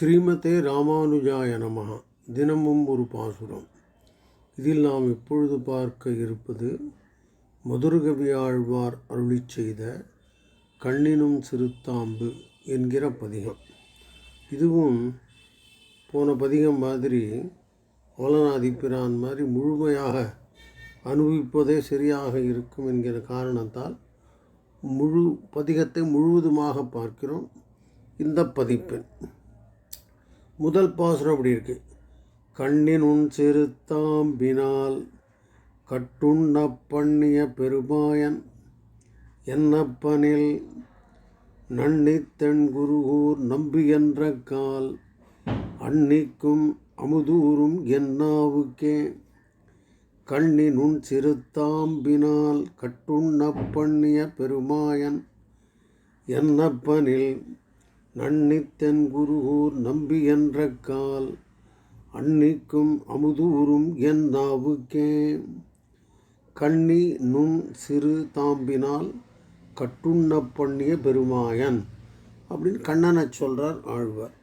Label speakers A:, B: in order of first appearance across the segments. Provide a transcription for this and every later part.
A: ஸ்ரீமதே ராமானுஜாய நமஹ. தினமும் ஒரு பாசுரம். இதில் நாம் இப்பொழுது பார்க்க இருப்பது மதுரகவி ஆழ்வார் அருளிச் செய்த கண்ணினும் சிறுத்தாம்பு என்கிற பதிகம். இதுவும் போன பதிகம் மாதிரி ஓலநாதிப்பிரான் மாதிரி முழுமையாக அனுபவிப்பதே சரியாக இருக்கும் என்கிற காரணத்தால் முழு பதிகத்தை முழுவதுமாக பார்க்கிறோம். இந்த பதிப்பெண் முதல் பாசுரம் அப்படி இருக்குது கண்ணின் உன் சிறுத்தாம்பினால் கட்டுண்ண பண்ணிய பெருமாயன் என்னப்பனில் நன்னித்தன் குருகூர் நம்பு என்ற கால் அன்னிக்கும் அமுதூரும் என்னாவுக்கே. கண்ணின் உன் சிறுத்தாம்பினால் கட்டுண்ண பண்ணிய பெருமாயன் என்னப்பனில் நன்னித்தன் குருகூர் நம்பி என்ற கால் அன்னிக்கும் அமுதூரும் என் நாவுக்கே. கண்ணி நுண் சிறு தாம்பினால் கட்டுண்ண பண்ணிய பெருமாயன் அப்படின்னு கண்ணனை சொல்கிறார் ஆழ்வார்.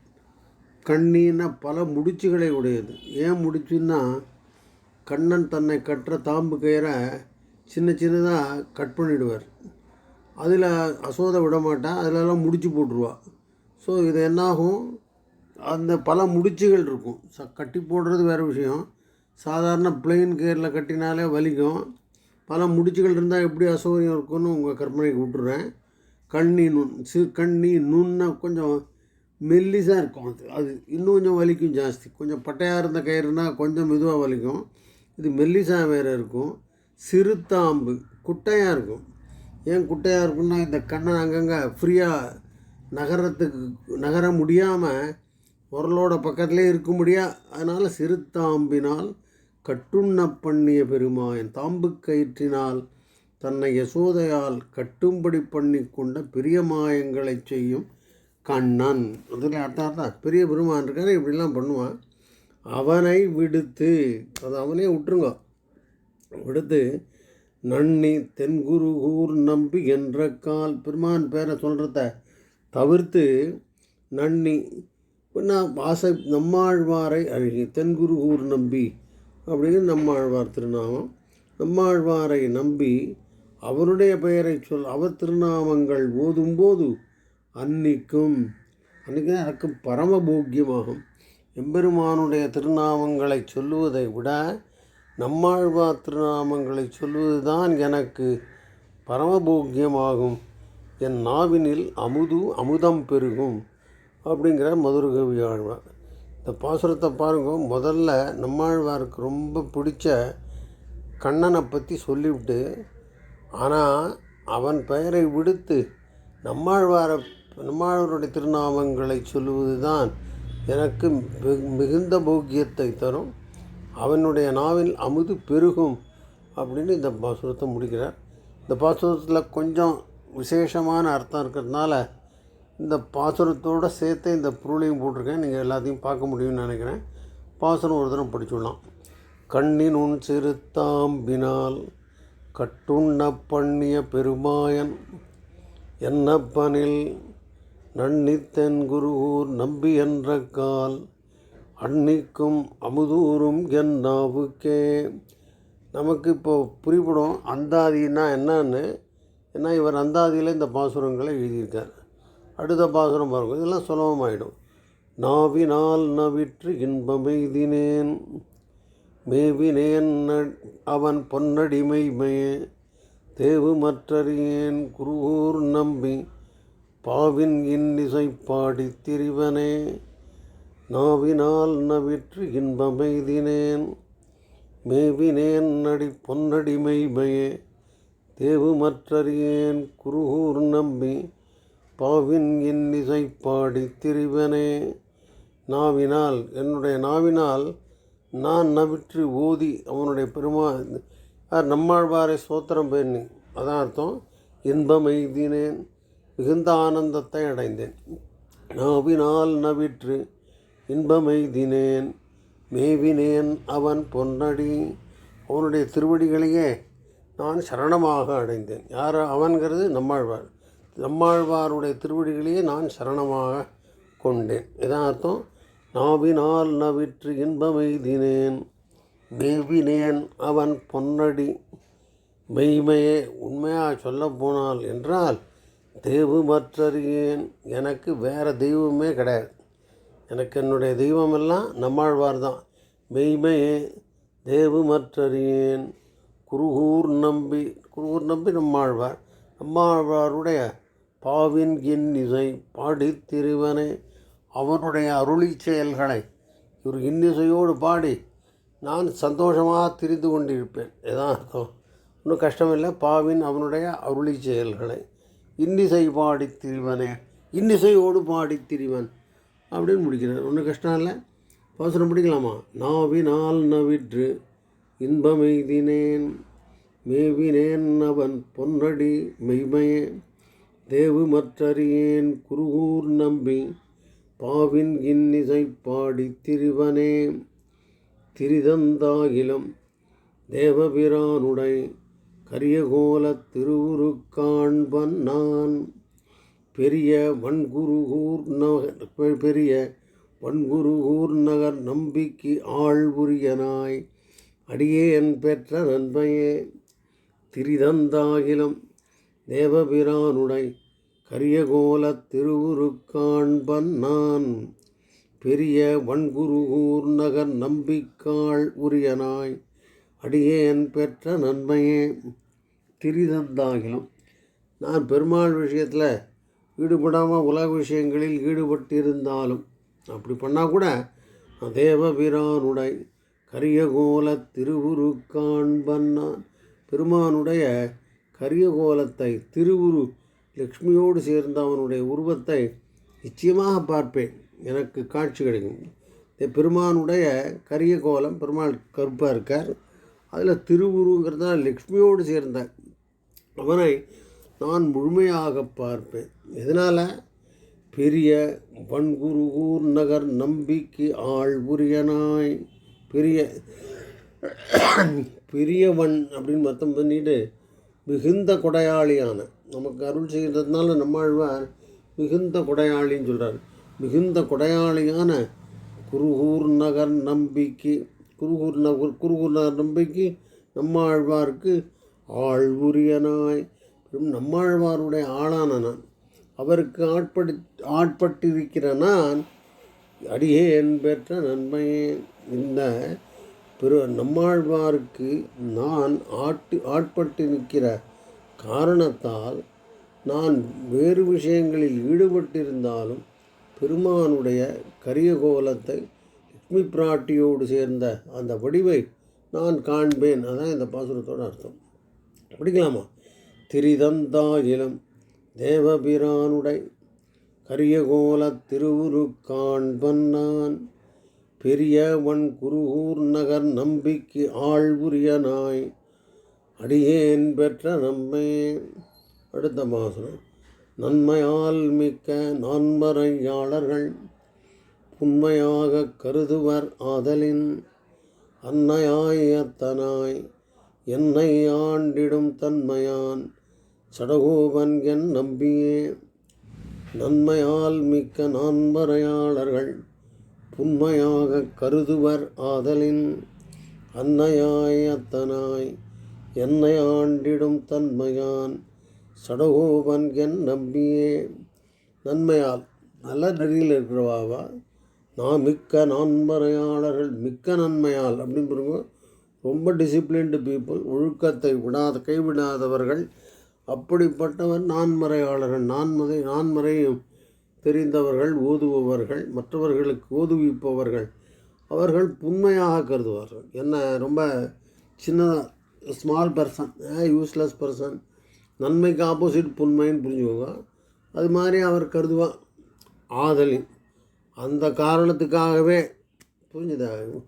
A: கண்ணின்னா பல முடிச்சுகளை உடையது. ஏன் முடிச்சுன்னா கண்ணன் தன்னை கட்டுற தாம்பு கயிறை சின்ன சின்னதாக கட் பண்ணிடுவார். அதில் அசோதை விட மாட்டான் அதிலெல்லாம் முடிச்சு போட்டுருவா. ஸோ இது என்னாகும்? அந்த பல முடிச்சுகள் இருக்கும். ச கட்டி போடுறது வேறு விஷயம். சாதாரண பிளெயின் கேரில் கட்டினாலே வலிக்கும். பல முடிச்சுகள் இருந்தால் எப்படி அசௌகரியம் இருக்கும்னு உங்கள் கற்பனைக்கு விட்டுறேன். கண்ணி நுண் சிறு கண்ணி நுண்ணை கொஞ்சம் மெல்லிசாக இருக்கும் அது. அது இன்னும் கொஞ்சம் வலிக்கும் ஜாஸ்தி. கொஞ்சம் பட்டையாக இருந்த கயிறுனா கொஞ்சம் மெதுவாக வலிக்கும். இது மெல்லிசாக வேறு இருக்கும். சிறுத்தாம்பு குட்டையாக இருக்கும். ஏன் குட்டையாக இருக்குன்னா இந்த கண்ணை அங்கங்கே ஃப்ரீயாக நகரத்துக்கு நகர முடியாமல் உரலோட பக்கத்துலேயே இருக்க முடியா அதனால் சிறுத்தாம்பினால் கட்டுண்ண பண்ணிய பெருமாயன் தாம்பு கயிற்றினால் தன்னை யசோதையால் கட்டும்படி பண்ணி கொண்ட பெரிய மாயங்களை செய்யும் கண்ணன். அதில் அர்த்தம் பெரிய பெருமான் இருக்காரு இப்படிலாம் பண்ணுவான். அவனை விடுத்து அது அவனே விட்டுருங்க. விடுத்து நன்னி தென்குருகூர் நம்பி என்ற கால் பெருமான் பேரை சொல்கிறத தவிர்த்து நன்னி. நான் ஆசை நம்மாழ்வாரை அழகி தென்குருகூர் நம்பி அப்படின்னு நம்மாழ்வார் திருநாமம். நம்மாழ்வாரை நம்பி அவருடைய பெயரை சொல் அவர் திருநாமங்கள் ஓதும்போது அன்னிக்கும் அன்றைக்கி எனக்கு பரமபோக்கியமாகும் எம்பெருமானுடைய திருநாமங்களை சொல்லுவதை விட நம்மாழ்வார் திருநாமங்களை சொல்வது தான் எனக்கு பரமபோக்கியமாகும் என் நாவினில் அமுது அமுதம் பெருகும் அப்படிங்கிற மதுரகவி ஆழ்வார். இந்த பாசுரத்தை பாருங்க முதல்ல நம்மாழ்வாருக்கு ரொம்ப பிடிச்ச கண்ணனை பற்றி சொல்லிவிட்டு ஆனால் அவன் பெயரை விடுத்து நம்மாழ்வாரை நம்மாழ்வாருடைய திருநாமங்களை சொல்லுவது தான் எனக்கு மிகுந்த போக்கியத்தை தரும். அவனுடைய நாவில் அமுது பெருகும் அப்படின்னு இந்த பாசுரத்தை முடிக்கிறார். இந்த பாசுரத்தில் கொஞ்சம் விசேஷமான அர்த்தம் இருக்கிறதுனால இந்த பாசுரத்தோடு சேர்த்து இந்த பொருளையும் போட்டிருக்கேன். நீங்கள் எல்லாத்தையும் பார்க்க முடியும்னு நினைக்கிறேன். பாசுரம் ஒரு தரம் படிச்சுடலாம் கண்ணின் உன் சிறுத்தாம்பினால் கட்டுண்ண பண்ணிய பெருமாயன் என்னப்பனில் நன்னித்தென் குருகூர் நம்பி என்ற கால் அன்னிக்கும் அமுதூரும் என் நாவுக்கே. நமக்கு இப்போ புரிபடும் அந்தாதின்னா என்னன்னு ஏன்னா இவர் அந்தாதியில் இந்த பாசுரங்களை எழுதியிருக்கார். அடுத்த பாசுரம் பாருங்க இதெல்லாம் சுலபமாயிடும் நாவினால் நவிற்று இன்பமெய்தினேன் மேவினேன் அவன் பொன்னடிமைமையே தேவு மற்றறியேன் குருவூர் நம்பி பாவின் இன்னிசை பாடி திரிவனே நாவினால் நவிற்று இன்பமெய்தினேன் மேவினேன் நடி பொன்னடிமைமையே தேவு மற்றறியேன் குருகூர் நம்பி பாவின் இன்னிசை பாடி திரிவனே. நாவினால் என்னுடைய நாவினால் நான் நவிற்று ஓதி அவனுடைய பெருமா நம்மாழ்வாரை சோத்திரம் பேணி. அதான் அர்த்தம். இன்பம் எய்தினேன் மிகுந்த ஆனந்தத்தை அடைந்தேன். நாவினால் நவிற்று இன்பமெய்தினேன் மேவினேன் அவன் பொன்னடி. அவனுடைய திருவடிகளையே நான் சரணமாக அடைந்தேன். யார் அவன்கிறது? நம்மாழ்வார். நம்மாழ்வாருடைய திருவடிகளையே நான் சரணமாக கொண்டேன். இதான் அர்த்தம்? நாவினால் நவிற்று இன்பமெய்தினேன் மேவினேன் அவன் பொன்னடி. மெய்மையே உண்மையாக சொல்லப் போனால் என்றால் தெய்வ மற்றறியேன். எனக்கு வேறு தெய்வமே கிடையாது. எனக்கு என்னுடைய தெய்வமெல்லாம் நம்மாழ்வார் தான் மெய்மையே தேவு மற்றறியேன். குருகூர் நம்பி குருகூர் நம்பி நம்மாழ்வார் நம்மாழ்வாருடைய பாவின் என் இசை பாடி திருவனை அவனுடைய அருளி செயல்களை இவர் இன்னிசையோடு பாடி நான் சந்தோஷமாக திரிந்து கொண்டிருப்பேன். இதான் அர்த்தம்? ஒன்றும் கஷ்டமில்லை. பாவின் அவனுடைய அருளி செயல்களை இன்னிசை பாடி திரிவனே இன்னிசையோடு பாடி திரிவன் அப்படின்னு முடிக்கிறார். ஒன்றும் கஷ்டம் இல்லை. பாசனம் முடிக்கலாமா நாவினால் நவிற்று இன்பமெய்தினேன் மேவினேன் அவன் பொன்னடி மெய்மையே. தேவு மற்றறியேன் குருகூர் நம்பி பாவின் இன்னிசை பாடி திரிவனே. திரிதந்தாகிலம் தேவபிரானுடை கரியகோலத் திருவுரு காண்பன் நான். பெரிய வன்குருகூர் நகர் பெரிய வன்குருகூர் நகர் நம்பிக்கை ஆழ்வுரியனாய் அடியேன் பெற்ற நன்மையே திரிதந்தாகிலம் தேவபிரானுடை கரியகோலத் திருவுருக்காண்பன் நான் பெரிய வன்குருகூர் நகர் நம்பிக்காள் உரியனாய் அடியேன் பெற்ற நன்மையே திரிதந்தாகிலும். நான் பெருமாள் விஷயத்தில் ஈடுபடாமல் உலக விஷயங்களில் ஈடுபட்டிருந்தாலும் அப்படி பண்ணால் கூட தேவபிரானுடை கரியகோல திருவுரு காண்பன்னான் பெருமானுடைய கரியகோலத்தை திருவுரு லக்ஷ்மியோடு சேர்ந்த அவனுடைய உருவத்தை நிச்சயமாக பார்ப்பேன். எனக்கு காட்சி கிடைக்கும். இந்த பெருமானுடைய கரிய கோலம் பெருமாள் கருப்பாக இருக்கார். அதில் திருவுருங்கிறதா லக்ஷ்மியோடு சேர்ந்த அவனை நான் முழுமையாக பார்ப்பேன். எதனால்? பெரிய வன்குருகூர் நகர் நம்பிக்கை ஆள் உரியனாய். பெரிய பெரியவன் அப்படின்னு மொத்தம் பண்ணிட்டு மிகுந்த கொடையாளியான நமக்கு அருள் செய்கிறதுனால நம்மாழ்வார் மிகுந்த கொடையாளின்னு சொல்கிறார் மிகுந்த கொடையாளியான குருகூர் நகர் நம்பிக்கை குருகூர் நகர் குருகூர் நகர் நம்பிக்கை நம்மாழ்வாருக்கு ஆழ்வுரியனாய். நம்மாழ்வாருடைய ஆளான நான் அவருக்கு ஆட்படி ஆட்பட்டிருக்கிற நான் அடியேன் பெற்ற நன்மையே இந்த பிற நம்மாழ்வாருக்கு நான் ஆட்டு ஆட்பட்டு நிற்கிற காரணத்தால் நான் வேறு விஷயங்களில் ஈடுபட்டிருந்தாலும் பெருமானுடைய கரிய கோலத்தை லக்ஷ்மி பிராட்டியோடு சேர்ந்த அந்த வடிவை நான் காண்பேன். அதான் இந்த பாசுரத்தோட அர்த்தம். படிக்கலாமா? திரிதந்தாயிலம் தேவபிரானுடை கரியகோல திருவுரு காண்பன் நான். பெரியவன் குருகூர் நகர் நம்பிக்கை ஆழ்வுரியனாய் அடியேன் பெற்ற நம்மே. அடுத்த மாசனம் நன்மையால் மிக்க நான்மறையாளர்கள் உண்மையாக கருதுவர் ஆதலின் அன்னையாயத்தனாய் என்னை ஆண்டிடும் தன்மையான் சடகோபன் என் நம்பியே. நன்மையால் மிக்க நான்மறையாளர்கள் புண்மையாக கருதுவர் ஆதலின் அன்னையாயத்தனாய் என்னை ஆண்டிடும் தன்மையான் சடகோபன் என் நம்பியே. நன்மையால் நல்ல நெறியில் இருக்கிறவாவா? நான் மிக்க நான்மறையாளர்கள் மிக்க நன்மையால் அப்படின்னு பாருங்க. ரொம்ப டிசிப்ளின்டு பீப்புள் ஒழுக்கத்தை விடாத கைவிடாதவர்கள். அப்படிப்பட்டவர் நான்மறையாளர்கள். நான்மறை நான்மறையும் தெரிந்தவர்கள் ஓதுபவர்கள் மற்றவர்களுக்கு ஓதுவிப்பவர்கள் அவர்கள் புண்மையாக கருதுவார்கள். என்ன ரொம்ப சின்னதாக ஸ்மால் பர்சன் யூஸ்லெஸ் பர்சன் நன்மைக்கு ஆப்போசிட் புண்மைன்னு புரிஞ்சுக்கோங்க. அது மாதிரி அவர் கருதுவார். ஆதலின். அந்த காரணத்துக்காகவே புரிஞ்சுதா?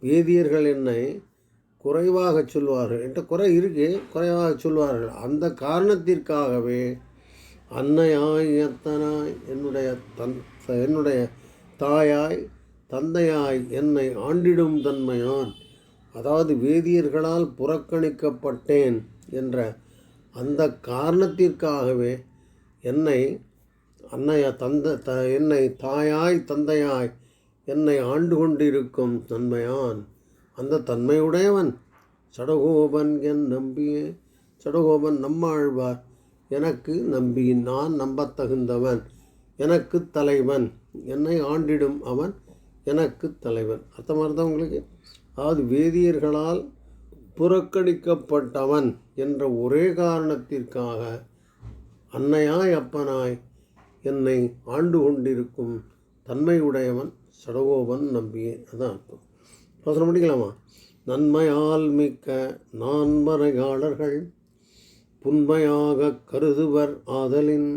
A: வேதியர்கள் என்னை குறைவாக சொல்வார்கள். என்கிட்ட குறை இருக்குது குறைவாக சொல்வார்கள். அந்த காரணத்திற்காகவே அன்னையாய் எத்தனாய் என்னுடைய தன் என்னுடைய தாயாய் தந்தையாய் என்னை ஆண்டிடும் தன்மையான். அதாவது வேதியர்களால் புறக்கணிக்கப்பட்டேன் என்ற அந்த காரணத்திற்காகவே என்னை அன்னைய தந்த த என்னை தாயாய் தந்தையாய் என்னை ஆண்டு கொண்டிருக்கும் தன்மையான். அந்த தன்மையுடையவன் சடகோபன் என் நம்பியே சடகோபன் நம்மாழ்வார். எனக்கு நம்பி நான் நம்பத்தகுந்தவன். எனக்கு தலைவன். என்னை ஆண்டிடும் அவன் எனக்கு தலைவன். அர்த்தமாக இருந்தால் உங்களுக்கு? அதாவது வேதியர்களால் புறக்கணிக்கப்பட்டவன் என்ற ஒரே காரணத்திற்காக அன்னையாய் அப்பனாய் என்னை ஆண்டு கொண்டிருக்கும் தன்மையுடையவன் சடகோபன் நம்பியே அதான் அர்த்தம். வசனம் முடிக்கலாமா நன்மையால் மிக்க நான்மறையாளர்கள் புன்மையாக கருதுவர் ஆதலின்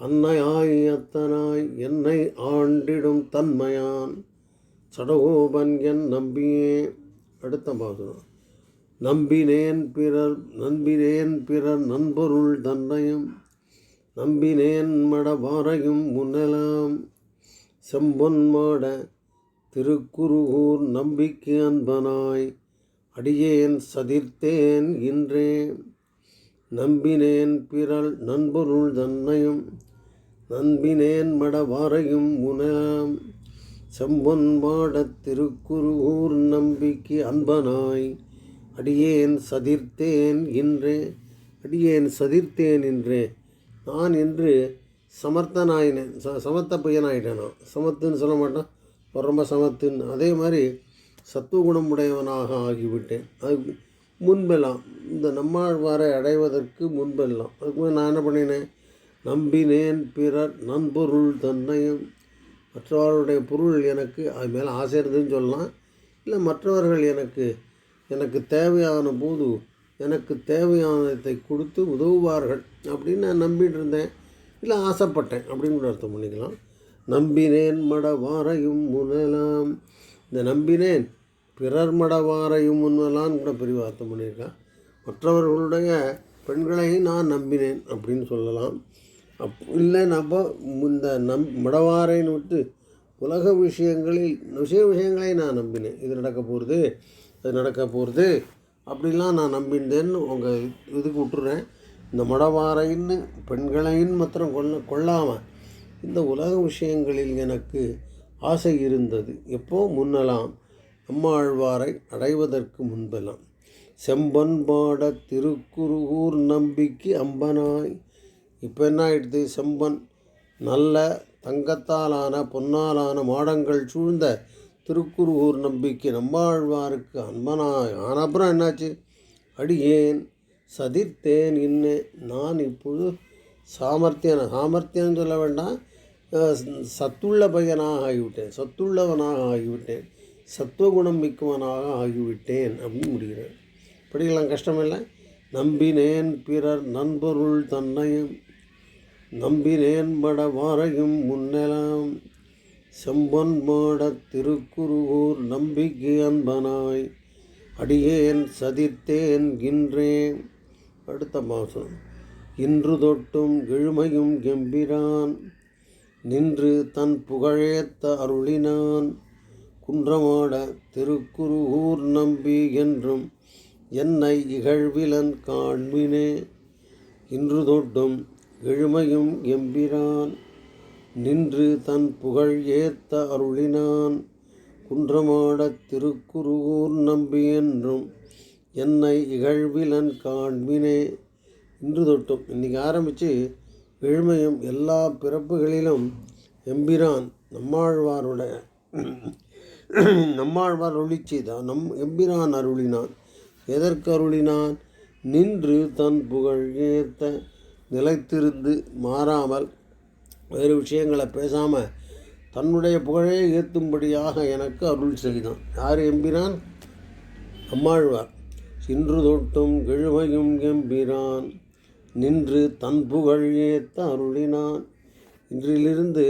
A: அன்னையாய் அத்தனாய் என்னை ஆண்டிடும் தன்மையான் சடகோபன் என் நம்பியே. அடுத்த பாசனம் நம்பினேன் பிறர் நம்பினேன் பிறர் நண்பொருள் தன்னையும் நம்பினேன் மடவாரையும் முன்னலாம் செம்பொன் மாட திருக்குருகூர் நம்பிக்கை அன்பனாய் அடியேன் சதிர்த்தேன் இன்றேன் நம்பினேன் பிறல் நண்பொருள் தன்னையும் நம்பினேன் மடவாரையும் உணம். செம்பொன் மாடத் திருக்குருகூர் நம்பிக்கை அன்பனாய் அடியேன் சதிர்த்தேன் என்றே அடியேன் சதிர்த்தேன் என்றே நான் என்று சமர்த்தனாயினேன் ச சமத்த நான் சமத்துன்னு சொல்ல மாட்டேன் ரொம்ப சமத்துன்னு. அதே மாதிரி சத்துவகுணம் குணமுடையவனாக ஆகிவிட்டேன். அது முன்பெல்லாம். இந்த நம்மாழ்வாரை அடைவதற்கு முன்பெல்லாம். அதுக்கு நான் என்ன பண்ணினேன்? நம்பினேன் பிறர் நண்பொருள் தன்னையும். மற்றவர்களுடைய பொருள் எனக்கு அது மேலே ஆசை இருந்ததுன்னு சொல்லலாம். இல்லை மற்றவர்கள் எனக்கு எனக்கு தேவையான போது எனக்கு தேவையானதை கொடுத்து உதவுவார்கள் அப்படின்னு நான் நம்பிட்டு இருந்தேன். இல்லை ஆசைப்பட்டேன் அப்படின்னு கூட அர்த்தம் பண்ணிக்கலாம். நம்பினேன் மடவாரையும் முனலாம் இந்த நம்பினேன் பிறர் மடவாரையும் முன்னலான்னு கூட பிரிவு அர்த்தம் பண்ணியிருக்கேன். மற்றவர்களுடைய பெண்களை நான் நம்பினேன் அப்படின்னு சொல்லலாம். அப் இல்லை நம்ம இந்த நம் மடவாரைன்னு விட்டு உலக விஷயங்களில் விஷய விஷயங்களை நான் நம்பினேன். இது நடக்க போகிறது அது நடக்க போகிறது அப்படிலாம் நான் நம்பினேன்னு உங்கள் இதுக்கு விட்டுறேன். இந்த மடவாரைன்னு பெண்களையும் மாத்திரம் கொள்ள கொள்ளாமல் இந்த உலக விஷயங்களில் எனக்கு ஆசை இருந்தது. எப்போ? முன்னலாம். நம்மாழ்வாரை அடைவதற்கு முன்பெல்லாம் செம்பன் பாட திருக்குருகூர் நம்பிக்கை அம்பனாய். இப்போ என்ன ஆயிடுது? செம்பன் நல்ல தங்கத்தாலான பொன்னாலான மாடங்கள் சூழ்ந்த திருக்குருகூர் நம்பிக்கை நம்மாழ்வாருக்கு அன்பனாய். ஆன அப்புறம் என்னாச்சு? அடியேன் சதிர்த்தேன் இன்னு நான் இப்பொழுது சாமர்த்தியன சாமர்த்தியம்னு சொல்ல வேண்டாம். சத்துள்ள பையனாக ஆகிவிட்டேன் சத்துள்ளவனாக ஆகிவிட்டேன். சத்துவகுணம் மிக்கவனாக ஆகிவிட்டேன் அப்படின்னு முடிகிறேன் படிக்கலாம் கஷ்டமில்லை. நம்பினேன் பிறர் நண்பொருள் தன்னையும் நம்பினேன் பட வாரையும் முன்னெலாம் செம்பன் மாடத் திருக்குருவூர் நம்பிக்கை அன்பனாய் அடியேன் சதித்தேன் கின்றேன். அடுத்த மாதம் இன்று தொட்டும் எழுமையும் கெம்பிரான் நின்று தன் புகழேத்த அருளினான். குன்றமாட திருக்குருகூர் நம்பி என்றும் என்னை இகழ்விலன் காண்பினே இன்று தொட்டும் எழுமையும் எம்பிரான் நின்று தன் புகழ் ஏத்த அருளினான். குன்றமாடத் திருக்குருகூர் நம்பி என்றும் என்னை இகழ்விலன் காண்பினே இன்று தொட்டும் இன்றைக்கி ஆரம்பித்து எழுமையும் எல்லா பிறப்புகளிலும் எம்பிரான் நம்மாழ்வாருடைய நம்மாழ்வார் அருளி செய்தான் நம் எம்பிரான் அருளினான். எதற்கு அருளினான்? நின்று தன் புகழ் ஏத்த நிலைத்திருந்து மாறாமல் வேறு விஷயங்களை பேசாமல் தன்னுடைய புகழே ஏற்றும்படியாக எனக்கு அருள் செய்தான். யார் எம்பிரான்? அம்மாழ்வார் சின்று தொட்டும் கிழமையும் எம்பிரான். நின்று தன் புகழ் ஏத்த அருளினான். இன்றிலிருந்து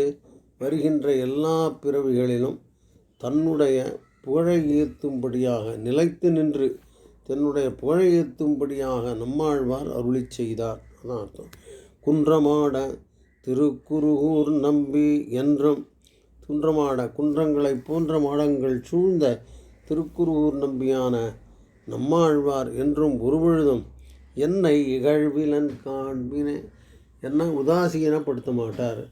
A: வருகின்ற எல்லா பிறவிகளிலும் தன்னுடைய புகழை ஈர்த்தும்படியாக நிலைத்து நின்று தன்னுடைய புகழை ஏற்றும்படியாக நம்மாழ்வார் அருளி செய்தார். அதான் அர்த்தம். குன்றமாட திருக்குருகூர் நம்பி என்றும் குன்றமாட குன்றங்களைப் போன்ற மாடங்கள் சூழ்ந்த திருக்குருகூர் நம்பியான நம்மாழ்வார் என்றும் ஒருபொழுதும் என்னை இகழ்விலன் காண்பினே என்னை உதாசீனப்படுத்த மாட்டார்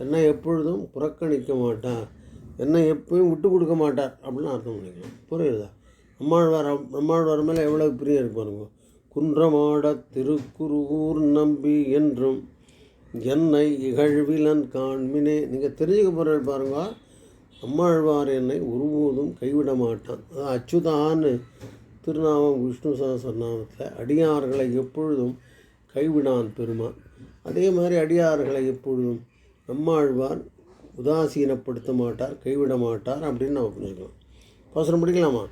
A: என்னை எப்பொழுதும் புறக்கணிக்க மாட்டார். என்னை எப்பயும் விட்டு கொடுக்க மாட்டார் அப்படின்னு அர்த்தம் பண்ணிக்கலாம். புரியுதா? நம்மாழ்வார் நம்மாழ்வார் மேலே எவ்வளோ பிரியம் இருக்கு பாருங்க. குன்றமாட திருக்குருகூர் நம்பி என்றும் என்னை இகழ்விலன் காண்மினே. நீங்கள் தெரிஞ்சுக்க போகிறேன் பாருங்க. அம்மாழ்வார் என்னை ஒருபோதும் கைவிட மாட்டான். அது அச்சுதான்னு திருநாமம் விஷ்ணு சகசரநாமத்தில் அடியார்களை எப்பொழுதும் கைவிடான் பெருமான். அதே மாதிரி அடியார்களை எப்பொழுதும் நம்மாழ்வார் உதாசீனப்படுத்த மாட்டார் கைவிட மாட்டார் அப்படின்னு நம்ம புரிஞ்சுக்கலாம். பாசனம் படிக்கலாமா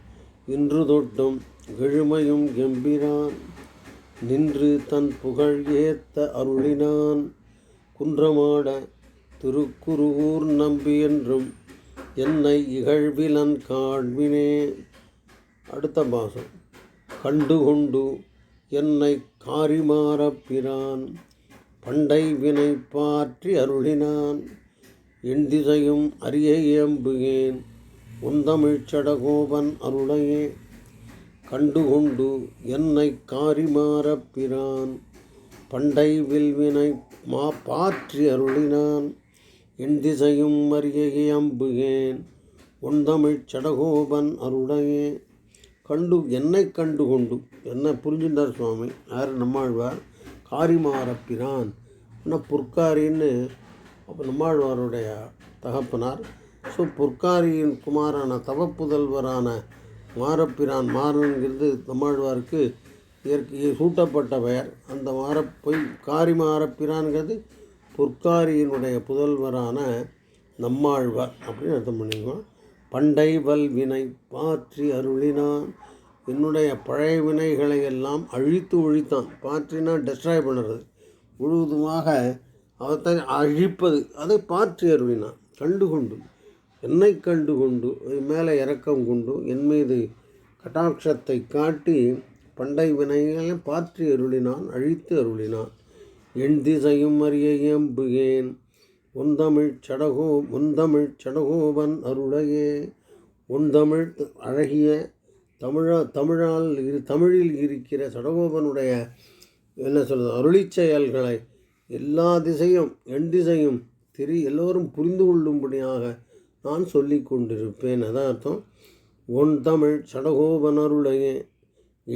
A: இன்று தொட்டும் கெழுமையும் கெம்பிரான் நின்று தன் புகழ் ஏத்த அருளினான். குன்றமாட திருக்குருகூர் நம்பி என்றும் என்னை இகழ்விலன் காண்பினே. அடுத்த பாசம். கண்டுகொண்டு என்னை காரிமாறப்பிரான் பண்டை வினை பாற்றி அருளினான். என் திசையும் அறிய இயம்புகேன். உந்தமிழ்ச் சடகோபன் அருளையே கண்டு கொண்டு என்னை காரிமாறப்பிரான் பண்டை வில்வினை மா பாற்றி அருளினான். என் திசையும் அறிய இயம்புகேன். உந்தமிழ்ச் சடகோபன் அருளையே கண்டு என்னை கண்டு கொண்டு என்ன புரிஞ்சுட்டார் சுவாமி? யார் நம்மாழ்வார்? காரிமாறப்பிரான் என்ன புற்காரின்னு அப்போ நம்மாழ்வாருடைய தகப்பனார். ஸோ பொற்காரியின் குமாரான தவப்புதல்வரான மாரப்பிரான் மாறன்கிறது நம்மாழ்வாருக்கு இயற்கையை சூட்டப்பட்ட பெயர். அந்த மாற பொய் காரி மாறப்பிரான்கிறது புற்காரியினுடைய புதல்வரான நம்மாழ்வார் அப்படின்னு அர்த்தம் பண்ணிக்கலாம் பண்டை வல் வினை பாற்றி அருளினான். என்னுடைய பழைய வினைகளை எல்லாம் அழித்து ஒழித்தான். பாற்றினா டெஸ்ட்ராய் பண்ணுறது. முழுவதுமாக அவத்தை அழிப்பது. அதை பார்த்து அருளினான் கண்டு கொண்டு என்னை கண்டு கொண்டு மேலே இறக்கம் கொண்டு என் மீது கட்டாட்சத்தை காட்டி பண்டை வினைகளை பார்த்து அருளினான் அழித்து அருளினான். என் திசையும் அறிய ஏம்புகேன் உந்தமிழ் சடகோ உந்தமிழ் சடகோபன் அருளையே. உந்தமிழ் அழகிய தமிழா தமிழால் இரு தமிழில் இருக்கிற சடகோபனுடைய என்ன சொல்கிறது அருளிச் செயல்களை எல்லா திசையும் எண் திசையும் திரி எல்லோரும் புரிந்து கொள்ளும்படியாக நான் சொல்லி கொண்டிருப்பேன். அதான் அர்த்தம். ஒன் தமிழ் சடகோபனருடைய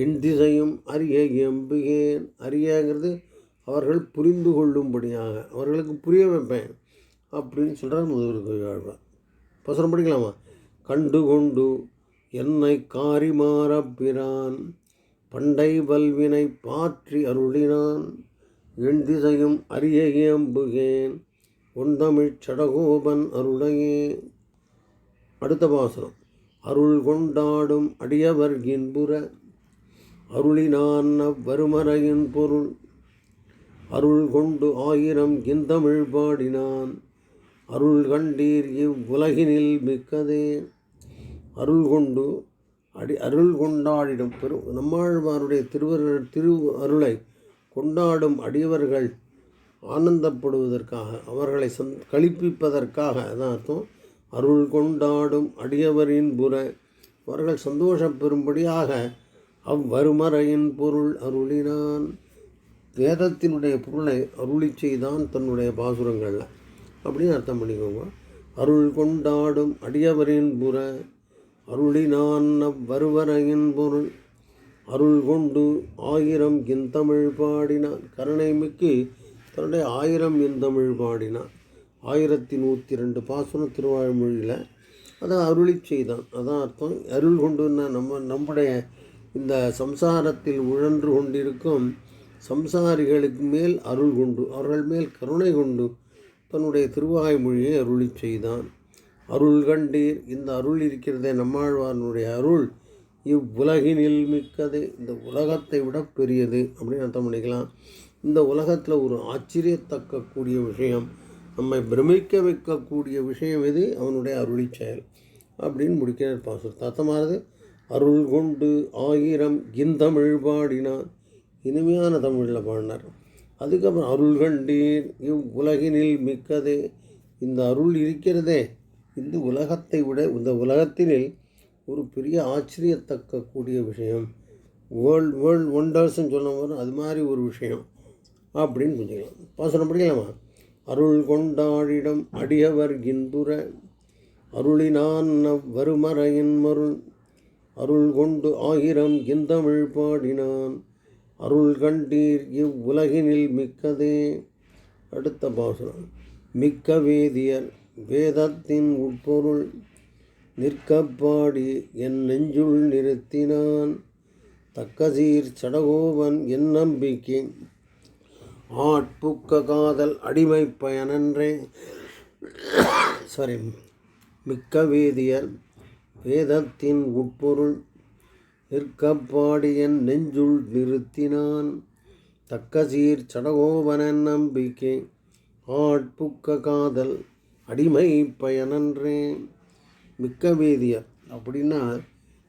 A: எண் திசையும் அரிய எம்புகேன். அரியங்கிறது அவர்கள் புரிந்து கொள்ளும்படியாக அவர்களுக்கு புரிய வைப்பேன் அப்படின்னு சொல்கிறார் முதல்வர் வாழ்வார் பசுரம் படிக்கலாமா? கண்டு கொண்டு என்னை காரிமாறப்பிரான் பண்டை வல்வினை பாற்றி அருளினான். என் திசையும் அரிய இயம்புகேன் ஒந்தமிழ்ச் சடகோபன் அருளையே. அடுத்த பாசனம் அருள் கொண்டாடும் அடியவர் இன்புற. அருளினான் அவ்வருமறையின் பொருள். அருள் கொண்டு ஆயிரம் இந்தமிழ் பாடினான். அருள் கண்டீர் இவ்வுலகினில் மிக்கதே. அருள் கொண்டு அடி அருள் கொண்டாடிடும் பெரு நம்மாழ்வாருடைய திருவருள் திரு அருளை கொண்டாடும் அடியவர்கள் ஆனந்தப்படுவதற்காக அவர்களை சந் கழிப்பிப்பதற்காக அதான் அர்த்தம். அருள் கொண்டாடும் அடியவரின் புற அவர்கள் சந்தோஷம் பெறும்படியாக அவ்வருமறையின் பொருள் அருளினான். வேதத்தினுடைய பொருளை அருளி செய்தான் தன்னுடைய பாசுரங்களில். அப்படின்னு அர்த்தம் பண்ணிக்கோங்க. அருள் கொண்டாடும் அடியவரின் புற அருளினான் அவ்வருவரையின் பொருள். அருள் கொண்டு ஆயிரம் இந்தமிழ் பாடினான் கருணை மிக்கு தன்னுடைய ஆயிரம் இந்தமிழ் பாடினான் ஆயிரத்தி நூற்றி ரெண்டு பாசுரம் திருவாழ்மொழியில் அதை அருளி செய்தான். அதான் அர்த்தம். அருள் கொண்டுன்னா நம்ம நம்முடைய இந்த சம்சாரத்தில் உழன்று கொண்டிருக்கும் சம்சாரிகளுக்கு மேல் அருள் கொண்டு அவர்கள் மேல் கருணை கொண்டு தன்னுடைய திருவாய்மொழியை அருளி செய்தான். அருள் கண்டீர். இந்த அருள் இருக்கிறதே நம்மாழ்வாரனுடைய அருள். இவ்வுலகினில் மிக்கது. இந்த உலகத்தை விட பெரியது. அப்படின்னு அர்த்தம் பண்ணிக்கலாம். இந்த உலகத்தில் ஒரு ஆச்சரியத்தக்கக்கூடிய விஷயம் நம்மை பிரமிக்க வைக்கக்கூடிய விஷயம் எது? அவனுடைய அருளி செயல் அப்படின்னு முடிக்கிறார் பாசர் தத்தமானது அருள் கொண்டு ஆயிரம் இந்தமிழ் பாடினார் இனிமையான தமிழில் பாடினார். அதுக்கப்புறம் அருள் கண்டீர் இவ் உலகினில் மிக்கதே. இந்த அருள் இருக்கிறதே. இந்த உலகத்தை விட இந்த உலகத்தினில் ஒரு பெரிய ஆச்சரியத்தக்க கூடிய விஷயம். வேர்ல்ட் வேர்ல்ட் ஒண்டர்ஸ்ன்னு சொன்ன அது மாதிரி ஒரு விஷயம் அப்படின்னு புரிஞ்சுக்கலாம். பாசனம் படிக்கலாமா? அருள் கொண்டாடிடம் அடியவர் இன்புற அருளினான் வருமறையின் மருள். அருள் கொண்டு ஆயிரம் இந்தமிழ் பாடினான். அருள் கண்டீர் இவ்வுலகினில் மிக்கதே. அடுத்த பாசனம் மிக்க வேதியர் வேதத்தின் உட்பொருள். நிற்கப்பாடி என் நெஞ்சுள் நிறுத்தினான். தக்கசீர் சடகோபன் என் நம்பிக்கை. ஆட்புக்க காதல் அடிமை பயனன்றே. சாரி மிக்க வேதியர் வேதத்தின் உட்பொருள். நிற்கப்பாடியன் நெஞ்சுள் நிறுத்தினான். தக்கசீர் சடகோபனன் நம்பிக்கை. ஆட்புக்க காதல் அடிமை பயனன்றேன் மிக்க வேதியர் அப்படின்னா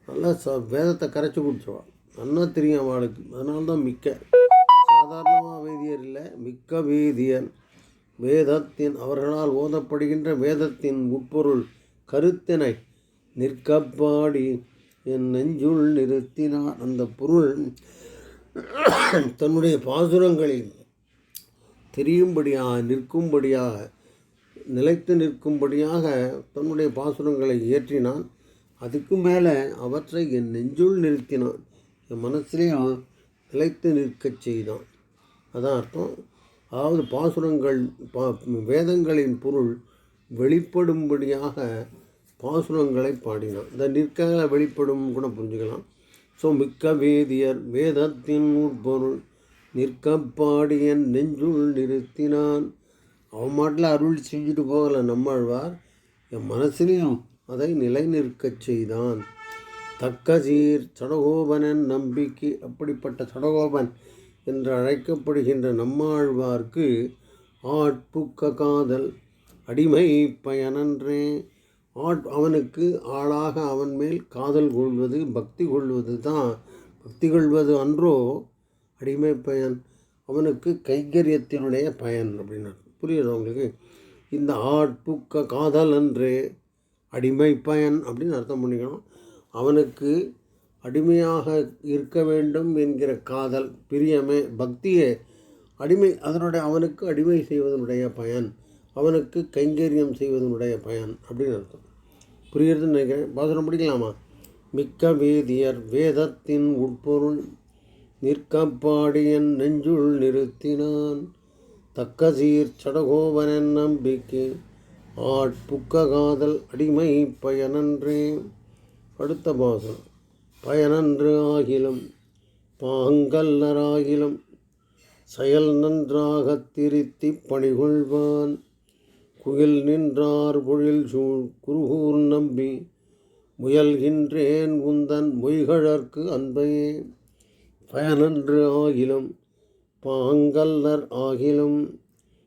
A: நல்லா ச வேதத்தை கரைச்சி குடிச்சவா நல்லா தெரியும் அவளுக்கு அதனால தான் மிக்க. சாதாரணமாக வேதியர் இல்லை மிக்க வேதியன். வேதத்தின் அவர்களால் ஓதப்படுகின்ற வேதத்தின் உட்பொருள் கருத்தினை நிற்கப்பாடி. என் நெஞ்சுள் நிறுத்தினார். அந்த பொருள் தன்னுடைய பாசுரங்களில் தெரியும்படியாக நிற்கும்படியாக நிலைத்து நிற்கும்படியாக தன்னுடைய பாசுரங்களை இயற்றினான் அதுக்கு மேலே அவற்றை என் நெஞ்சுள் நிறுத்தினான். என் மனசுலேயும் நிலைத்து நிற்கச் செய்தான். அதான் அர்த்தம். அதாவது பாசுரங்கள் பா வேதங்களின் பொருள் வெளிப்படும்படியாக பாசுரங்களை பாடினான். இந்த நிற்க வெளிப்படும் கூட புரிஞ்சுக்கலாம். ஸோ மிக்க வேதியர் வேதத்தின் உட்பொருள் நிற்க பாடியன் நெஞ்சுள் நிறுத்தினான். அவன் மாட்டில் அருள் செஞ்சுட்டு போகலை நம்மாழ்வார். என் மனசுலையும் அதை நிலைநிற்கச் செய்தான். தக்க சீர் சடகோபனன் நம்பிக்கை அப்படிப்பட்ட சடகோபன் என்று அழைக்கப்படுகின்ற நம்மாழ்வார்க்கு ஆட்புக்க காதல் அடிமை பயனன்றே. ஆட் அவனுக்கு ஆளாக அவன் மேல் காதல் கொள்வது பக்தி கொள்வது தான் பக்தி கொள்வது அன்றோ அடிமை பயன் அவனுக்கு கைங்கரியத்தினுடைய பயன் அப்படின்னா புரியுது உங்களுக்கு? இந்த ஆட்புக்க காதல் அன்று அடிமை பயன் அப்படின்னு அர்த்தம் பண்ணிக்கணும். அவனுக்கு அடிமையாக இருக்க வேண்டும் என்கிற காதல் பிரியமே பக்தியே. அடிமை அதனுடைய அவனுக்கு அடிமை செய்வதனுடைய பயன் அவனுக்கு கைங்கரியம் செய்வதனுடைய பயன் அப்படின்னு அர்த்தம். புரியுறதுன்னு நினைக்கிறேன். பாசனம் படிக்கலாமா? மிக்க வேதியர் வேதத்தின் உட்பொருள் நிற்கப்பாடியன் நெஞ்சுள் நிறுத்தினான். தக்கசீர் சடகோபனன் நம்பிக்கை ஆட்புக்க காதல் அடிமை பயனன்றே. அடுத்த பாசம் பயனன்று ஆகிலும் பாங்கல்லராகிலும் செயல் நன்றாகத் திருத்தி பணிகொள்வான். குயில் நின்றார் பொழில் சூழ் குருகூர் நம்பி முயல்கின்றேன் உந்தன் மொய்கழற்கு அன்பையே. பயனன்று ஆகிலும் பாங்கல்லர் ஆகிலும்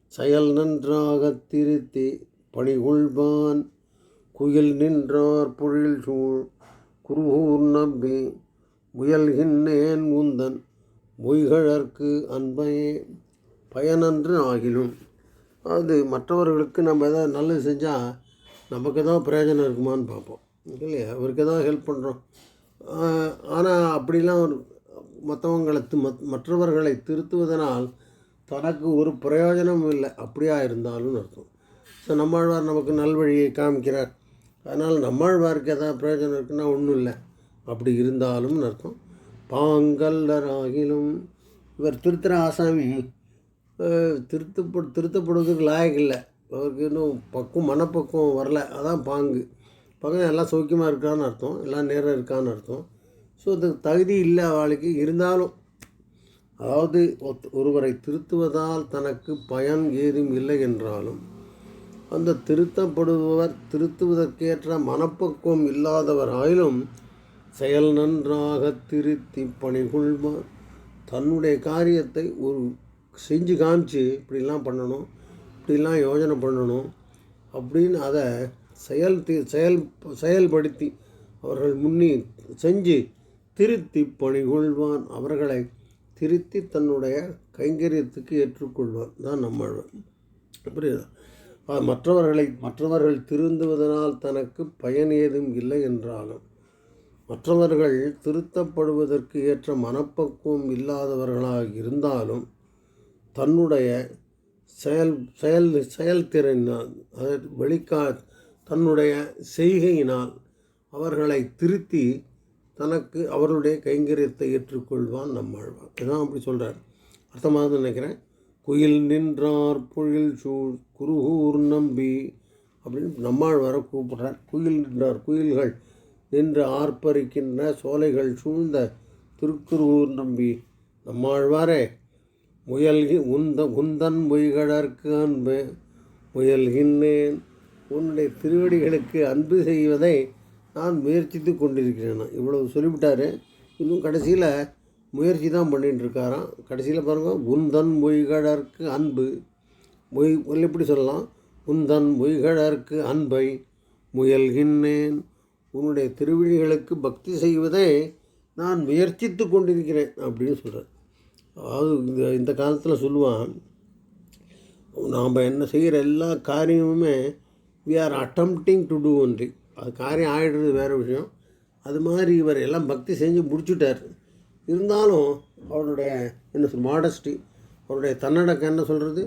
A: செயல் நன்றாகத் திருத்தி பணிகொள்வான். குயில் நின்றார் பொழில் சூழ் குருகூர் நம்பி முயல்கின்றேன் உந்தன் மொய்கழற்கு அன்பையே. பயனன்று ஆகிலும். அது மற்றவர்களுக்கு நம்ம எதாவது நல்லது செஞ்சால் நமக்கு தான் பிரயோஜனம் இருக்குமான்னு பார்ப்போம். இல்லையா? அவருக்கு ஏதாவது ஹெல்ப் பண்ணுறோம் ஆனால் அப்படிலாம் ஒரு மற்றவங்களை மத்- மற்றவர்களை திருத்துவதனால் தனக்கு ஒரு பிரயோஜனமும் இல்லை. அப்படியா இருந்தாலும் அர்த்தம். ஸோ நம்மாழ்வார் நமக்கு நல்வழியை காமிக்கிறார். அதனால் நம்மாழ்வாருக்கு எதாவது பிரயோஜனம் இருக்குன்னா ஒன்றும் இல்லை. அப்படி இருந்தாலும் அர்த்தம். பாங்கல்லராகிலும் இவர் திருத்துற ஆசாமி திருத்தப்படு திருத்தப்படுவதற்கு லாயக்கு இல்லை. அவருக்கு இன்னும் பக்குவம் மனப்பக்குவம் வரல. அதான் பாங்கு. பக்கம் எல்லாம் சௌக்கியமாக இருக்கான்னு அர்த்தம். எல்லாம் நேரம் இருக்கான்னு அர்த்தம். ஸோ இந்த தகுதி இல்லை அவளுக்கு இருந்தாலும் அதாவது ஒத்- ஒருவரை திருத்துவதால் தனக்கு பயன் ஏதும் இல்லை என்றாலும் அந்த திருத்தப்படுபவர் திருத்துவதற்கேற்ற மனப்பக்குவம் இல்லாதவராயிலும் செயல் நன்றாக திருத்தி பணிகொள்வார். தன்னுடைய காரியத்தை ஒரு செஞ்சு காமிச்சு இப்படிலாம் பண்ணணும் இப்படிலாம் யோசனை பண்ணணும் அப்படின்னு அதை செயல் செயல் செயல்படுத்தி அவர்கள் முன்னே செஞ்சு திருத்தி பணிகொள்வான். அவர்களை திருத்தி தன்னுடைய கைங்கரியத்துக்கு ஏற்றுக்கொள்வான். தான் நம்மாழ்வார் புரியுதா? மற்றவர்களை மற்றவர்கள் திருந்துவதனால் தனக்கு பயன் ஏதும் இல்லை என்றாலும் மற்றவர்கள் திருத்தப்படுவதற்கு ஏற்ற மனப்பக்குவம் இல்லாதவர்களாக இருந்தாலும் தன்னுடைய செயல் செயல் செயல்திறனால் அதாவது வெளிக்கா தன்னுடைய செய்கையினால் அவர்களை திருத்தி தனக்கு அவர்களுடைய கைங்கரியத்தை ஏற்றுக்கொள்வான் நம்மாழ்வான் இதான் அப்படி சொல்கிறார் அர்த்தமாக நினைக்கிறேன். குயில் நின்றார் பொழில் சூழ் குருகூர் நம்பி அப்படின்னு நம்மாழ்வாரை கூப்பிடுறார். குயில் நின்றார் குயில்கள் நின்று ஆர்ப்பரிக்கின்ற சோலைகள் சூழ்ந்த திருக்குருகூர் நம்பி நம்மாழ்வாரே முயல்கி உந்த உந்தன் மொய்கடற்கு அன்பு முயல்கின்றேன். உன்னுடைய திருவடிகளுக்கு அன்பு செய்வதை நான் முயற்சித்து கொண்டிருக்கிறேன். இவ்வளவு சொல்லிவிட்டார். இன்னும் கடைசியில் முயற்சி தான் பண்ணிட்டுருக்காராம் கடைசியில் பாருங்கள் உந்தன் மொய்கடற்கு அன்பு. மொய் எப்படி சொல்லலாம்? உந்தன் மொய்கடற்கு அன்பை முயல்கின்றேன். உன்னுடைய திருவிழிகளுக்கு பக்தி செய்வதை நான் முயற்சித்து கொண்டிருக்கிறேன். அப்படின்னு சொல்கிறேன் அதாவது இந்த இந்த காலத்தில் சொல்லுவான் நாம் என்ன செய்கிற எல்லா காரியமுமே we are attempting to do only அது காரியம் ஆகிடுறது வேறு விஷயம். அது மாதிரி இவர் எல்லாம் பக்தி செஞ்சு முடிச்சுட்டார். இருந்தாலும் அவருடைய என்ன சொல் மாடஸ்டி அவருடைய தன்னடக்கம் என்ன சொல்கிறது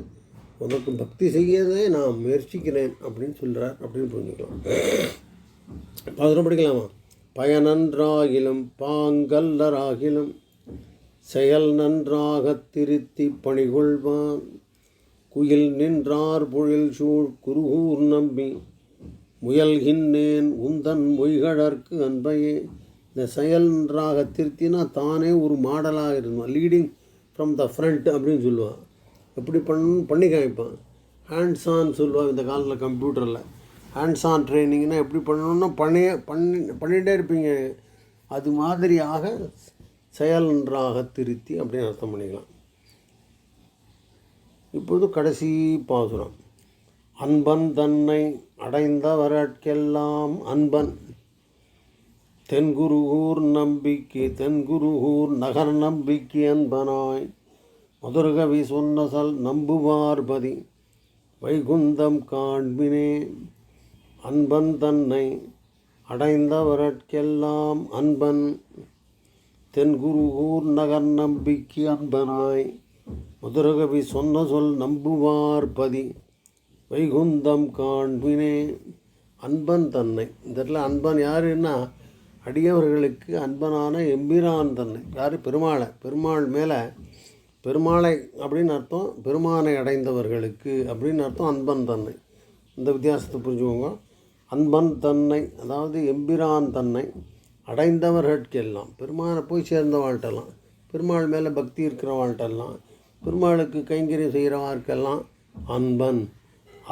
A: உனக்கு பக்தி செய்யறதே நான் முயற்சிக்கிறேன் அப்படின்னு சொல்கிறார் அப்படின்னு புரிஞ்சுக்கலாம். பதினம் படிக்கலாமா? பயனன்றாகிலும் பாங்கல்லராகிலும் செயல் நன்றாக திருத்தி பணிகொள்வான். குயில் நின்றார் பொழில் சூழ் குருகூர் நம்பி முயல்கின்றேன் உந்தன் மொய்கழற்கு அன்பையே. இந்த செயல் திருத்தினா தானே ஒரு மாடலாக இருந்தான் லீடிங் ஃப்ரம் த ஃப்ரண்ட் அப்படின்னு சொல்லுவான் எப்படி பண் பண்ணி காமிப்பான். ஹேண்ட்ஸ் ஆன் சொல்லுவான் இந்த காலத்தில் கம்ப்யூட்டரில் ஹேண்ட்ஸ் ஆன் ட்ரைனிங்னா எப்படி பண்ணணும்னா பண்ணிய பண்ணி பண்ணிகிட்டே இருப்பீங்க. அது மாதிரியாக செயலன்றாக திருத்தி அப்படின்னு அர்த்தம் பண்ணிக்கலாம். இப்போது கடைசி பாசுரம். அன்பன் தன்னை அடைந்தவர்க்கெல்லாம் அன்பன். தென்குருகூர் நம்பிக்கை தென்குருகூர் நகர் நம்பிக்கை அன்பனாய். மதுரகவி சொன்னசல் நம்புவார்பதி வைகுந்தம் காண்பினே. அன்பன் தன்னை அடைந்தவர்க்கெல்லாம் அன்பன். தென்குருகூர் நகர் நம்பிக்கை அன்பனாய். மதுரகவி சொன்ன சொல் நம்புவார்பதி வைகுந்தம் காண்பினே. அன்பன் தன்னை. இந்த இடத்துல அன்பன் யாருன்னா அடியவர்களுக்கு அன்பனான எம்பிரான் தன்னை. யார்? பெருமாளை. பெருமாள் மேலே பெருமாளை அப்படின்னு அர்த்தம் பெருமானை அடைந்தவர்களுக்கு அப்படின்னு அர்த்தம் அன்பன் தன்னை. இந்த வித்தியாசத்தை புரிஞ்சுக்கோங்க. அன்பன் தன்னை அதாவது எம்பிரான் தன்னை அடைந்தவர்களுக்கெல்லாம் பெருமானை போய் சேர்ந்த வாழ்ட்டெல்லாம் பெருமாள் மேலே பக்தி இருக்கிற வாழ்ட்டெல்லாம் பெருமாளுக்கு கைங்கரியம் செய்கிறவாருக்கெல்லாம் அன்பன்.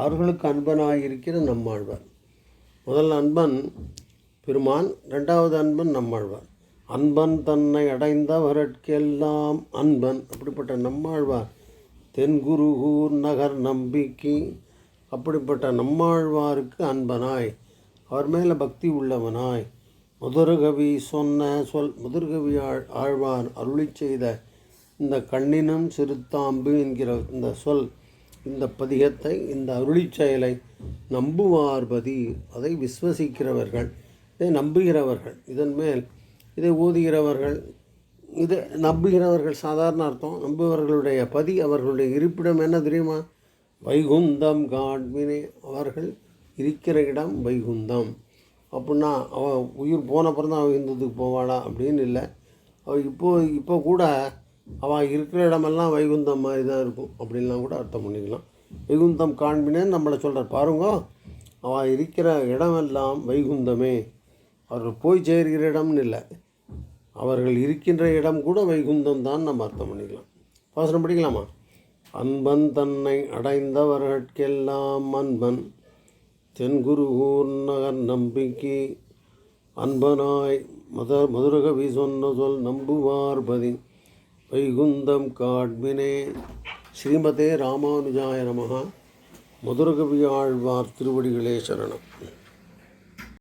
A: அவர்களுக்கு அன்பனாக இருக்கிற நம்மாழ்வார். முதல் அன்பன் பெருமான் ரெண்டாவது அன்பன் நம்மாழ்வார். அன்பன் தன்னை அடைந்தவர்க்கெல்லாம் அன்பன் அப்படிப்பட்ட நம்மாழ்வார். தென்குருகூர் நகர் நம்பிக்கை அப்படிப்பட்ட நம்மாழ்வாருக்கு அன்பனாய். அவர் மேலே பக்தி உள்ளவனாய். மதுரகவி சொன்ன சொல் முதுர்கவி ஆழ் ஆழ்வார் அருளி செய்த இந்த கண்ணினம் சிறுத்தாம்பு என்கிற இந்த சொல் இந்த பதிகத்தை இந்த அருளி செயலை நம்புவார்பதி அதை விஸ்வசிக்கிறவர்கள். இதை நம்புகிறவர்கள். இதன் மேல் இதை ஓதுகிறவர்கள். இதை நம்புகிறவர்கள் சாதாரண அர்த்தம். நம்புவர்களுடைய பதி அவர்களுடைய இருப்பிடம் என்ன தெரியுமா? வைகுந்தம் காட்மினே அவர்கள் இருக்கிற இடம் வைகுந்தம். அப்படின்னா அவன் உயிர் போன அப்புறம் தான் அவன் இந்ததுக்கு போவாளா? அப்படின்னு இல்லை. அவள் இப்போ இப்போ கூட அவன் இருக்கிற இடமெல்லாம் வைகுந்தம் மாதிரி தான் இருக்கும் அப்படின்லாம் கூட அர்த்தம் பண்ணிக்கலாம். வைகுந்தம் காண்பினேன்னு நம்மளை சொல்கிறார் பாருங்க அவன் இருக்கிற இடமெல்லாம் வைகுந்தமே. அவர்கள் போய் சேர்கிற இடம்னு இல்லை. அவர்கள் இருக்கின்ற இடம் கூட வைகுந்தம் தான் நம்ம அர்த்தம் பண்ணிக்கலாம். பாசனம் படிக்கலாமா? அன்பன் தன்னை அடைந்தவர்கட்கெல்லாம் அன்பன். தென்குருகூர் நகர் நம்பிக்கை. அன்பனாய் மத மதுரகவி சொன்ன சொல் நம்புவார்பதி வைகுந்தம் காட்மினே ஸ்ரீமதே ராமானுஜாய நமகா மதுரகவி திருவடிகளே சரணம்.